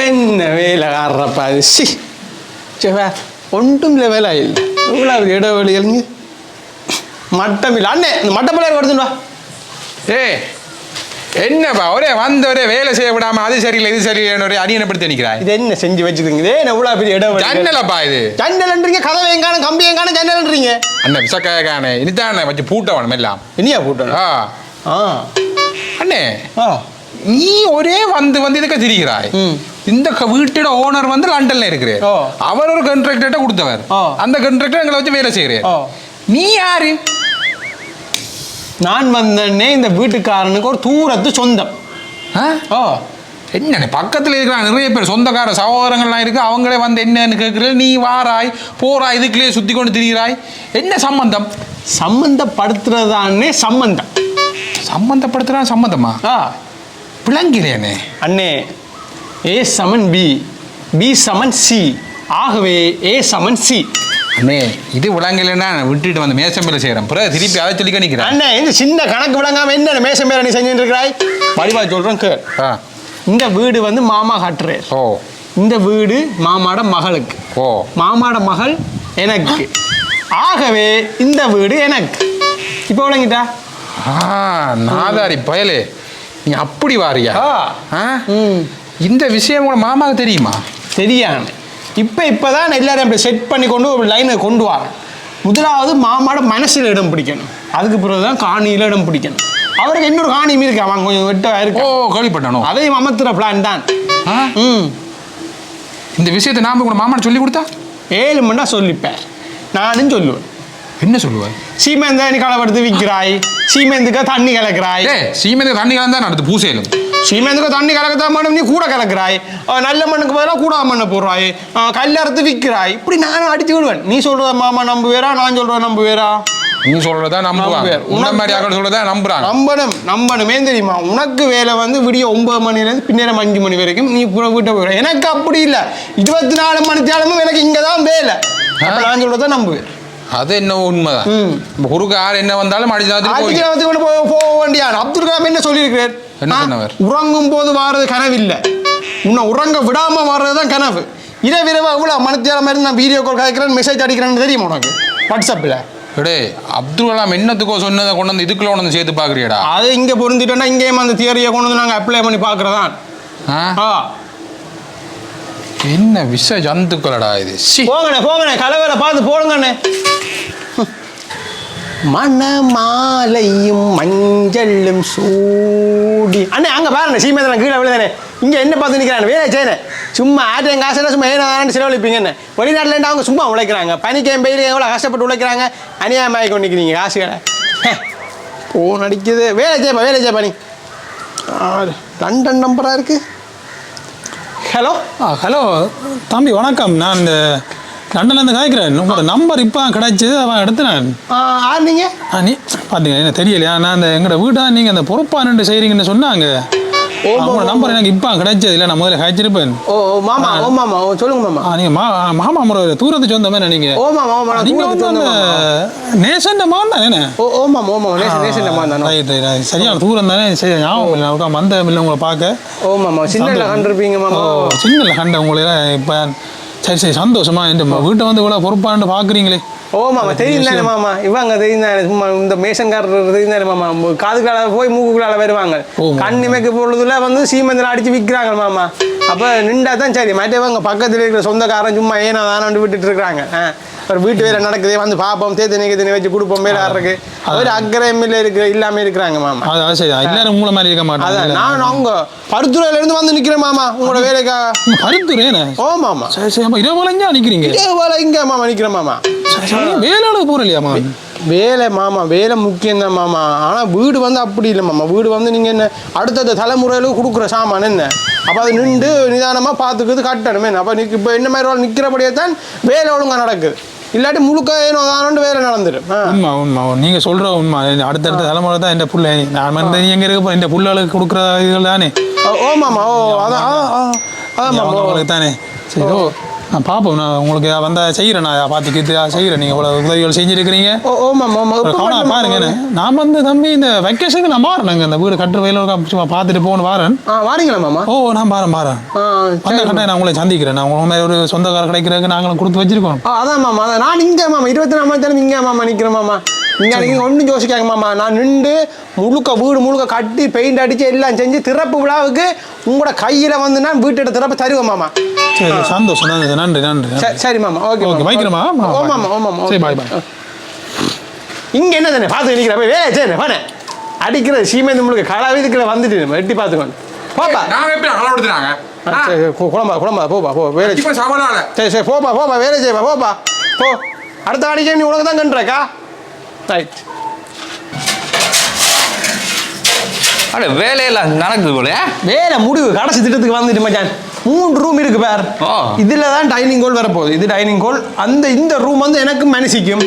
என்ன வேலைக்காரப்பா அது சி சேவா ஒன்றும் இல்லை வேலை இல்லை இவ்வளோ இடைவெளி எழுங்க மட்டம் இல்லை அண்ணே இந்த மட்டப்பிள்ளையார் கொடுத்துட்டு வா ஏய் என்னப்பா ஒரே வந்த ஒரே வேலை செய்ய விடாம அது சரியில்லை இது சரியில்லைன்னு ஒரே அடியனை படுத்து நிற்கிறாய் இது என்ன செஞ்சு வச்சுருக்கீங்க இதே எவ்வளோ பெரிய இடைவெளி ஜன்னலப்பா இது ஜன்னல்ன்றீங்க கதவை எங்கான கம்பி எங்கான ஜன்னல்ன்றீங்க அண்ணன் விசக்காயக்கானே இனிதானே வச்சு பூட்டவனும் எல்லாம் இனியா போட்டோம் ஆ ஆ அண்ணே ஆ நீ ஒரே வந்து வந்து இதுக்கு திரிகிறாய். இந்த வீட்டோட ஓனர் வந்து லண்டன்ல இருக்கிறார். அவர் ஒரு கண்ட்ராக்டர்ட்ட கொடுத்தவர். அந்த கண்ட்ராக்டர் எங்களை வச்சு வேலை செய்யறாரு ஓ. நீ யாரு? நான் வந்தேன்னே இந்த வீட்டுக்காரனுக்கு ஒரு தூரத்து சொந்தம். ஆ? ஓ. என்னண்ணே பக்கத்துல இருக்கிறாங்க நிறைய பேர் சொந்தக்கார சகோதரங்கள்லாம் இருக்கு. அவங்களே வந்து என்னன்னு கேட்குற நீ வாராய் போறாய் இதுக்குள்ளேயே சுத்தி கொண்டு திரிகிறாய் என்ன சம்பந்தம்? சம்பந்தப்படுத்துறதானே சம்பந்தம். சம்பந்தப்படுத்துறா சம்பந்தமா? ஆ. விளங்கிறேனே அண்ணே ஏ சமன் பி பி சமன் சி ஆகவே ஏ சமன் சி அண்ணே இது விளங்கலைன்னா விட்டுட்டு வந்து மேசம்பேல செய்கிறேன் பிறகு திருப்பி அதை சொல்லி நிற்கிறேன் அண்ணே இந்த சின்ன கணக்கு விளங்காம என்ன மேசம் மேல நீ செஞ்சுட்டு இருக்கிறாய் வடிவா சொல்றேன் ஆ. இந்த வீடு வந்து மாமா கட்டுறார் ஓ. இந்த வீடு மாமாட மகளுக்கு. ஓ. மாமாட மகள் எனக்கு. ஆகவே இந்த வீடு எனக்கு. இப்போ விளங்கிட்டா? ஆ நாதாரி பயலே. நீ அப்படி வாரியா? ஆ. இந்த விஷயம் கூட மாமாவுக்கு தெரியுமா? தெரியாம இப்போ இப்போ தான் எல்லாரும் அப்படி செட் பண்ணி கொண்டு ஒரு லைனை கொண்டு வர முதலாவது மாமாட மனசில் இடம் பிடிக்கணும். அதுக்கு பிறகு தான் காணியில் இடம் பிடிக்கணும். அவருக்கு இன்னொரு காணியும் இருக்கு. அவன் கொஞ்சம் வெட்ட ஓ இருக்கு கேள்விப்பட்டனோ? அதையும் அமர்த்துற பிளான் தான். ம். இந்த விஷயத்தை நாம கூட மாமா சொல்லி கொடுத்தா? ஏழு மணி நேரம் சொல்லிப்பேன். நானும் சொல்லுவேன். என்ன சொல்லுவார் சீமெந்த நீ களவெடுத்து விற்கிறாய். சீமெந்துக்கு தண்ணி கலக்கிறாய். ஏ சீமெந்து தண்ணி கலந்தா நடத்து பூசையிலும். சீமெந்துக்கு தண்ணி கலக்கத்தான் மேடம் நீ கூட கலக்கிறாய். நல்ல மண்ணுக்கு பதிலாக கூட மண்ணை போடுறாய். கல்லறுத்து விற்கிறாய். இப்படி நானும் அடிச்சு விடுவேன். நீ சொல்றத மாமா நம்புவேரா? நான் சொல்றத நம்புவேரா? நீ சொல்றதா நம்புவாங்க. உன்ன மாதிரி ஆக்கள் சொல்றதா நம்புறாங்க. நம்பணும். நம்பணுமே தெரியுமா? உனக்கு வேலை வந்து விடிய ஒன்பது மணிலேருந்து பின்னேரம் அஞ்சு மணி வரைக்கும் நீ புற வீட்டை போயிட எனக்கு அப்படி இல்லை. இருபத்தி நாலு மணி தேலமும் எனக்கு இங்கே தான் வேலை நான் சொல்றத நம்புவேன். அது என்ன உண்மைதான்? குறுக்க ஆள் என்ன வந்தாலும் அடிச்சு போக வேண்டியான் அப்துல் கலாம் என்ன சொல்லியிருக்கிறார்? உறங்கும் போது வாரது கனவில்லை. உன்னை உறங்க விடாம வர்றது தான் கனவு இரவிரவா இவ்வளோ மனத்தியால மாதிரி நான் வீடியோ கால் கேட்குறேன் மெசேஜ் அடிக்கிறேன்னு தெரியுமா உனக்கு? வாட்ஸ்அப்பில் டே அப்துல் கலாம் என்னத்துக்கோ சொன்னதை கொண்டு வந்து இதுக்குள்ள கொண்டு வந்து சேர்த்து பாக்குறியடா அது இங்கே பொருந்திட்டோன்னா இங்கேயும் அந்த தியரியை கொண்டு வந்து நாங்கள் அப்ளை பண்ணி பார்க்குறதான். ஆ? என்ன விஷ ஜந்துக்களடா இது? சி. போங்கண்ணே போங்கண்ணே கலவையில பார்த்து போடுங்கண்ணே. மணமாலையும் மஞ்சளும் சூடி. அண்ணே அங்கே பாருண்ணே சீமேந்திரன் கீழே விழுதானே இங்கே என்ன பார்த்து நிற்கிறாங்க வேலை செய்யணும் சும்மா ஆட்டையும் காசு சும்மா ஏன்னா செலவழிப்பீங்கன்னு வெளிநாட்டில் அவங்க சும்மா உழைக்கிறாங்க. பனிக்கையும் பெயிலையும் எவ்வளோ கஷ்டப்பட்டு உழைக்கிறாங்க? அநியாயமாக கொண்டு நிற்கிறீங்க காசுகளை. போன் அடிக்குது. வேலை செய்யப்பா வேலை செய்யப்பா நீ. ஆ, லண்டன் நம்பராக இருக்குது ஹலோ? ஆ ஹலோ. தம்பி வணக்கம். நான் இந்த லண்டன்லேருந்து காய்க்கிறேன் உங்களோட நம்பர் இப்போ கிடைச்சது அவன் எடுத்துனேன் ஆர் நீங்கள் ஆ நீ பார்த்தீங்க என்ன தெரியலையா? நான் அந்த எங்களோட வீட்டை நீங்கள் அந்த பொறுப்பா நின்று செய்கிறீங்கன்னு சொன்னாங்க. உங்களோட நம்பர் எனக்கு இப்போ கிடைச்சது. இல்லை நான் முதல்ல காய்ச்சிருப்பேன். ஓ ஓ மாமா ஓ மாமா ஓ சொல்லுங்க மாமா. ஆ நீங்கள் மா மாமா முறை தூரத்து சொந்தமே நீங்கள் ஓ மாமா ஓ மாமா நீங்கள் வந்து அந்த நேசன் மகன் தானே என்ன? ஓ ஓ மாமா ஓ மாமா நேசன் தானோ. ரைட் ரைட் சரியான தூரம் தானே சரி ஞாபகம் இல்லை நான் வந்த இல்லை உங்களை பார்க்க. ஓ மாமா சின்ன கண்டிருப்பீங்க மாமா. ஓ சின்ன கண்ட உங்களை இப்போ சரி சரி சந்தோஷமா இந்த வீட்டை வந்து இவ்வளோ பொறுப்பான்னு பார்க்குறீங்களே ஓ மாமா தெரியும் தானே மாமா? இவங்க தெரியும் தானே சும்மா இந்த மேசன்காரர் தெரியும் தானே மாமா காதுக்குள்ளால போய் மூக்குக்குள்ளால வருவாங்க. கண் இமைக்கு பொழுதுல வந்து சீமந்திரம் அடிச்சு விற்கிறாங்க மாமா. அப்போ நின்றா தான் சரி மற்றவங்க பக்கத்தில் இருக்கிற சொந்தக்காரன் சும்மா ஏனா தானே விட்டுட்டு இருக்கிறாங்க. ஒரு வீட்டு வேலை நடக்குது வந்து பார்ப்போம் தேத்தனி கேத்தனி வச்சு கொடுப்போம் வேலை ஆடுறதுக்கு. ஒரு அக்கறை எம்எல்ஏ இருக்கிற இல்லாமல் இருக்கிறாங்க மாமா. அது அது சரி. எல்லாரும் உங்களை மாதிரி இருக்க அதான் மாட்டாங்க நான் அவங்க பருத்துறையில இருந்து வந்து நிக்கிறேன் மாமா உங்களோட வேலைக்காக கருத்துறேன் ஓ மாமா. சரி சரி அப்போ இரவு வளைஞ்சா நிற்கிறீங்க இதே வேலை இங்க மாமா நிக்கிறேன் மாமா. வேலையோட போகிற இல்லையாம்மா வேலை மாமா வேலை முக்கியம்தான் மாமா. ஆனா வீடு வந்து அப்படி இல்லை மாமா. வீடு வந்து நீங்க என்ன அடுத்தடுத்த தலைமுறைகளுக்கு கொடுக்குற சாமான் என்ன? அப்ப அது நின்று நிதானமா பார்த்துக்குது கட்டணுமே அப்ப நிக்க இப்போ என்ன மாதிரி நிக்கிறபடியே தான் வேலை ஒழுங்கா நடக்குது. இல்லாட்டி முழுக்க ஏனோ தானோண்டு வேலை நடந்துடும். உண்மை உண்மை நீங்க சொல்ற உண்மை அடுத்தடுத்த தலைமுறை தான் இந்த புள்ள நான் வந்து எங்க இருக்க இந்த புள்ளைகளுக்கு கொடுக்குற இதுகள் தானே ஓ, மாமா ஓ அதான் அதான் மாமா தானே சரி ஓ நான் பார்ப்போம் நான் உங்களுக்கு வந்தால் செய்கிறேன் நான் பார்த்துக்கிட்டு செய்கிறேன் நீங்கள் இவ்வளோ உதவிகள் செஞ்சுருக்கிறீங்க. ஓ ஆமாம் பாருங்க. நான் வந்து தம்பி இந்த வெக்கேஷனுக்கு நான் மாறேனுங்க இந்த வீடு கட்டுற வயலில் சும்மா பார்த்துட்டு போகணும் வாரேன். வாரீங்களா மாமா? ஓ நான் பாறேன் ஆ வந்த கட்டாயம் நான் உங்களை சந்திக்கிறேன். நான் உங்க மாதிரி ஒரு சொந்தக்கார கிடைக்கிறதுக்கு நாங்களும் கொடுத்து வச்சிருக்கோம். அதான் மாமா அதான். நான் இங்கே மாமா. இருபத்தி நாலாம் தேதி இங்கே மாமா நிற்கிறேன் மாமா. இங்கே நீங்கள் ஒன்றும் யோசிக்காங்க மாமா. நான் நின்று முழுக்க வீடு முழுக்க கட்டி பெயிண்ட் அடித்து எல்லாம் செஞ்சு திறப்பு விழாவுக்கு உங்களோட கையில் வந்து நான் வீட்டோட திறப்பு தருவேன் மாமா. சரி சந்தோஷம். நன்றி நன்றி நன்றி சரி சரி மாமா. ஓகே ஓகே வைக்கிறோமா ஓ மாமா ஓ மாமா. சரி பாய் பாய் இங்கே என்ன தானே? பார்த்து நிற்கிறேன் போய் வேலை சரி பானே அடிக்கிறது சீமேந்து முழுக்க களவு இதுக்குள்ள வந்துட்டு நம்ம எட்டி பார்த்துக்கோங்க. போப்பா நாங்க எப்படி அளவெடுத்துனாங்க சரி சரி, கு- குழம்பா குழம்பா போப்பா போ வேலை சரி சரி போப்பா போப்பா வேலை செய்ப்பா போப்பா. போ. அடுத்த அடிக்க நீ உனக்கு தான் கண்டுறக்கா. ரைட் அட வேலையெல்லாம் நடக்குது போல. வேலை முடிவு கடைசி திட்டத்துக்கு வந்துட்டு மச்சான் மூணு ரூம் இருக்கு பார். இதுல தான் டைனிங் ஹால் வரப்போகுது. இது டைனிங் ஹால் அந்த இந்த ரூம் வந்து எனக்கு மனசிக்கும்.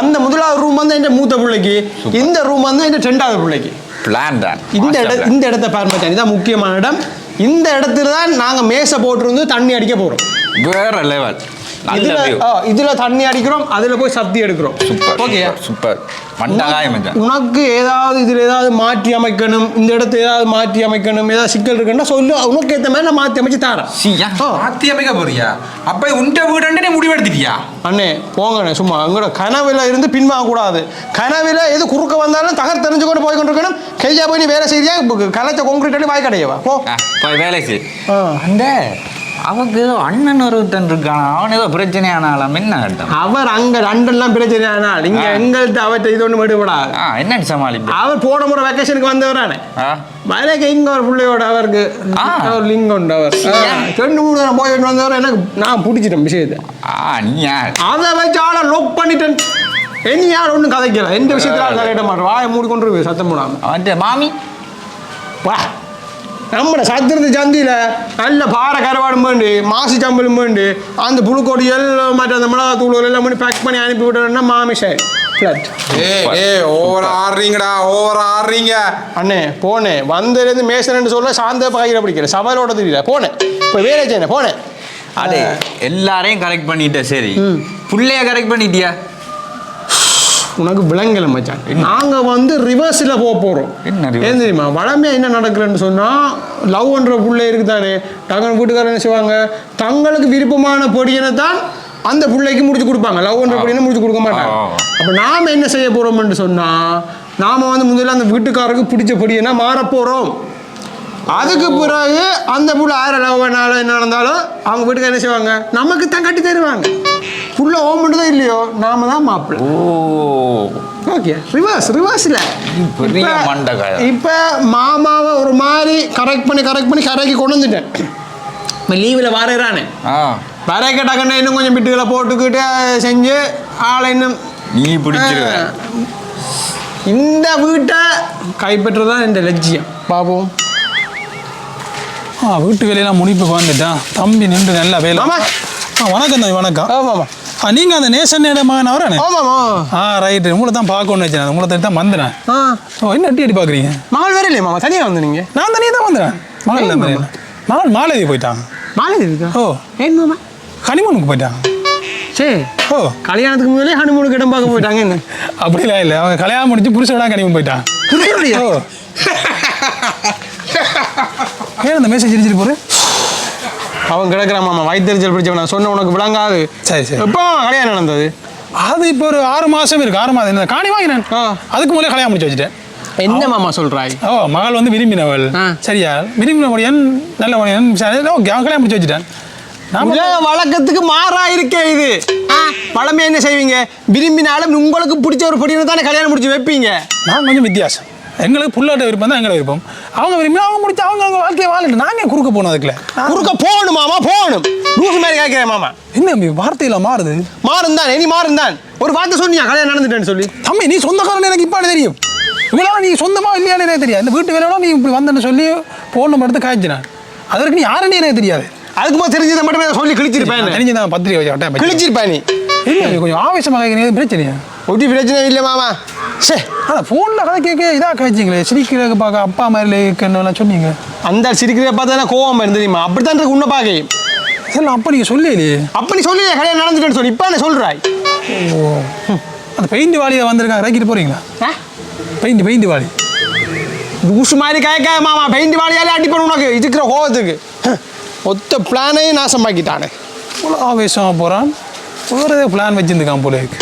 அந்த முதலாவது ரூம் வந்து என் மூத்த பிள்ளைக்கு. இந்த ரூம் வந்து என் ரெண்டாவது பிள்ளைக்கு. பிளான் தான். இந்த Master இட plan. இந்த இடத்த பாரு மச்சான். இதான் முக்கியமான இடம். இந்த இடத்துல தான் நாங்க மேசை போட்டிருந்து தண்ணி அடிக்க போறோம். வேற லெவல் இதுல. ஆ, இதுல தண்ணி அடிக்கிறோம் அதுல போய் சத்தி எடுக்கிறோம். சூப்பர் ஓகே சூப்பர், உனக்கு ஏதாவது இதுல ஏதாவது மாற்றி அமைக்கணும் இந்த இடத்த ஏதாவது மாற்றி அமைக்கணும் ஏதாவது சிக்கல் இருக்குன்னா சொல்லு. உனக்கு ஏத்த மாதிரி நான் மாற்றி அமைச்சு தரேன். சியா ஆ. மாத்தி அமைக்க போறியா? அப்ப உண்ட வீடு நீ முடிவெடுத்துட்டியா? அண்ணே போங்கண்ணே சும்மா. உங்களோட கனவுல இருந்து பின்வாங்க கூடாது கனவுல எது குறுக்க வந்தாலும் தகர் தெரிஞ்சு கொண்டு போய் கொண்டிருக்கணும். கையா போய் நீ வேலை செய்தியா கலைச்ச கொங்கிரீட் அடி வாய் கடையவா போ. வேலை செய். ஆ. அந்த அவக்கு ஏதோ அண்ணன் ஒருத்தன் இருக்கான்? அவன் ஏதோ பிரச்சனையானாலாம் என்ன அர்த்தம்? அவர் அங்க லண்டன்லாம் பிரச்சனை ஆனால் இங்க. எங்கள்கிட்ட அவர்கிட்ட இது ஒன்று விடுபடாது. ஆ என்ன சமாளிப்பு? அவர் போன முறை வெக்கேஷனுக்கு வந்தவரானே. ஆ. வலைக்கு இங்க ஒரு பிள்ளையோட அவருக்கு. ஒரு லிங்க் உண்டு அவர். ரெண்டு மூணு தடவை போய் வந்தவர் எனக்கு நான் பிடிச்சிட்டேன் விஷயத்தை. அதை வச்சு ஆளை லொக் பண்ணிட்டேன். இனி யார் ஒன்றும் கதைக்கல. எந்த விஷயத்துல கதையிட மாட்டேன் வாயை மூடிக்கொண்டு சத்தம் போடாம. அவன் மாமி. வா. நம்ம சத்திரத்து சந்தியில் நல்ல பாறை கருவாடும் வேண்டு மாசு சம்பளம் வேண்டு அந்த புழுக்கொடியல் மற்ற அந்த மிளகா தூள் எல்லாம் பண்ணி பேக் பண்ணி அனுப்பி விட்டோம்னா மாமி சார் ஃப்ளட் ஏ ஏ ஓவர் ஆடுறீங்கடா ஓவர் ஆடுறீங்க. அண்ணே போனேன் வந்ததுலேருந்து மேசன் சொல்ல சாந்த பகையில் பிடிக்கல. சவாலோட தெரியல. போனேன் இப்போ வேலை செய்யணும் போனேன் அடே எல்லாரையும் கரெக்ட் பண்ணிட்ட சரி. புள்ளைய கரெக்ட் பண்ணிட்டியா? உனக்கு விளங்கல மச்சான். நாங்க வந்து ரிவர்ஸ்ல போக reverse? ஏன் தெரியுமா? வளமையா என்ன நடக்குதுன்னு சொன்னா லவ்ன்ற புள்ளை இருக்குதானே? தங்க வீட்டுக்காரர் என்ன செய்வாங்க? தங்களுக்கு விருப்பமான பொடியனை தான் அந்த பிள்ளைக்கு முடிச்சு கொடுப்பாங்க. லவ்ன்ற பொடியனை முடிச்சு கொடுக்க மாட்டாங்க. அப்ப நாம என்ன செய்ய போறோம்னு சொன்னா நாம வந்து முதல்ல அந்த வீட்டுக்காரருக்கு பிடிச்ச பொடியனா மாற போறோம். அதுக்கு பிறகு அந்த புள்ள ஆயிரம் லவ் பண்ணாலும் என்ன நடந்தாலும் அவங்க வீட்டுக்கு என்ன செய்வாங்க? நமக்கு தான் கட்டி தருவாங்க. புள்ள ஓமண்டு தான் இல்லையோ? நாம தான் மாப்பிள்ளை. ஓ. ஓகே ரிவர்ஸ் ரிவர்ஸ்ல பெரிய மண்டகாயம். இப்போ மாமாவை ஒரு மாதிரி கரெக்ட் பண்ணி கரெக்ட் பண்ணி கரைக்கு கொண்டு வந்துட்டேன். இப்போ லீவில் வரைகிறானே ஆ. வரைக்க டக்குன்னு இன்னும் கொஞ்சம் பிட்டுகளை போட்டுக்கிட்டு செஞ்சு ஆளை இன்னும் நீ பிடிச்சிருவ இந்த வீட்டை கைப்பற்றுறதான் இந்த லட்சியம். பாப்போம் ஆ வீட்டு வேலையெல்லாம் முடிப்புக்கு வந்துட்டான் தம்பி நின்று நல்லா வேலை. வணக்கம் தம்பி வணக்கம். ஆமாம்மா ஆ நீங்கள் அந்த நேசன் மகன் அவரானே ஆமாம்மா ஆ ரைட்டு உங்களை தான் பார்க்கணும்னு வச்சேன் உங்களை தேடி தான் வந்தேன். ஆ. ஓ என்ன அட்டி அடி பார்க்குறீங்க? மகள் வேற இல்லையா மாமா தனியாக வந்து நீங்கள் நான் தனியாக தான் வந்தேன். மகள் தான். மகள் மாலதி போயிட்டான் மாலை இருக்கா? ஓ. ஏன் மாமா? ஹனிமூனுக்கு போயிட்டான் சரி ஓ. கல்யாணத்துக்கு முதலே ஹனிமூனுக்கு இடம் பார்க்க போயிட்டாங்க என்ன? அப்படிலாம் இல்லை. அவங்க கல்யாணம் முடிச்சு புருஷனா கனிமன் போயிட்டான்? ஓ. ஏன் அந்த மெசேஜ் அடிச்சிட்டு போகிறேன் அவன் கிடக்குறான் மாமா. வயிற்றுச்சல் பிடிச்சவன் நான் சொன்ன உனக்கு விளங்காது. சரி சரி. எப்போ கல்யாணம் நடந்தது? அது இப்போ ஒரு ஆறு மாசம் இருக்கு. ஆறு மாதம். இந்த காணி வாங்கினேன். அதுக்கு முதல்ல கல்யாணம் முடிச்சு வச்சுட்டேன். என்ன மாமா சொல்றாய்? ஓ மகள் வந்து விரும்பினவள். சரியா? விரும்பினவடியன் நல்ல வழியன் ஓகே அவன் கல்யாணம் முடிச்சு வச்சுட்டேன். வழக்கத்துக்கு மாறா இருக்கே இது. ஆ, வளமையா என்ன செய்வீங்க? விரும்பினாலும் உங்களுக்கு பிடிச்ச ஒரு பொடியை தானே கல்யாணம் முடிச்சு வைப்பீங்க? நான் கொஞ்சம் வித்தியாசம். எங்களுக்கு புல்லாட்ட விருப்பம் தான் எங்களை விருப்பம். அவங்க விரும்பி அவங்க முடிச்சு அவங்க அவங்க வாழ்க்கையை வாழட்டு நாங்கள் குறுக்க போனோம் அதுக்குள்ள. குறுக்க போகணும் மாமா போகணும். லூசு மாதிரி கேட்கிறேன் மாமா. என்ன தம்பி வார்த்தையில மாறுது? மாறும் தான் இனி மாறும் தான் ஒரு வார்த்தை சொன்னியா கல்யாணம் நடந்துட்டேன்னு சொல்லி? தம்பி நீ சொந்தக்காரன் எனக்கு இப்போ தெரியும். இவ்வளோ நீ சொந்தமா இல்லையான்னு எனக்கு தெரியாது. இந்த வீட்டு வேலையோட நீ இப்படி வந்தேன்னு சொல்லி ஃபோன் நம்பர் எடுத்து காய்ச்சி நான் அதற்கு நீ யாருன்னு எனக்கு தெரியாது. அதுக்கு போது தெரிஞ்சதை மட்டுமே சொல்லி கிழிச்சிருப்பேன் தெரிஞ்சு நான் பத்திரிக்கை கிழிச்சிருப்பேன் நீ. இல்லை கொஞ்சம் ஆவேசமாக பிரச்சனையா? ஒட்டி பிரச்சனை இல்லை மாமா. சே ஆனால் ஃபோனில் கதை கேட்க இதாக காய்ச்சிங்களே சிரிக்கிறதுக்கு பார்க்க அப்பா மாதிரி இருக்குன்னு சொன்னீங்க. அந்த சிரிக்கிறத பார்த்தா கோவம் இருந்து தெரியுமா? அப்படித்தான் இருக்கு உன்னை பார்க்க. இதெல்லாம் அப்போ நீங்கள் சொல்லலையே. அப்ப நீ சொல்லி கல்யாணம் நடந்துட்டேன்னு சொல்லி. இப்போ என்ன சொல்றாய்? ஓ. அந்த பெயிண்ட் வாலியை வந்திருக்காங்க. இறக்கிட்டு போகிறீங்களா? பெயிண்ட் பெயிண்ட் வாலி லூசு மாதிரி கேட்க மாமா பெயிண்ட் வாளியாலே அடிப்பேன் உனக்கு. இருக்கிற கோவத்துக்கு. மொத்த பிளானையும் நாசமாக்கிட்டானே. இவ்வளோ ஆவேசமாக போகிறான் வேறு ஏதோ பிளான் வச்சுருந்துக்கான் போல இருக்கு.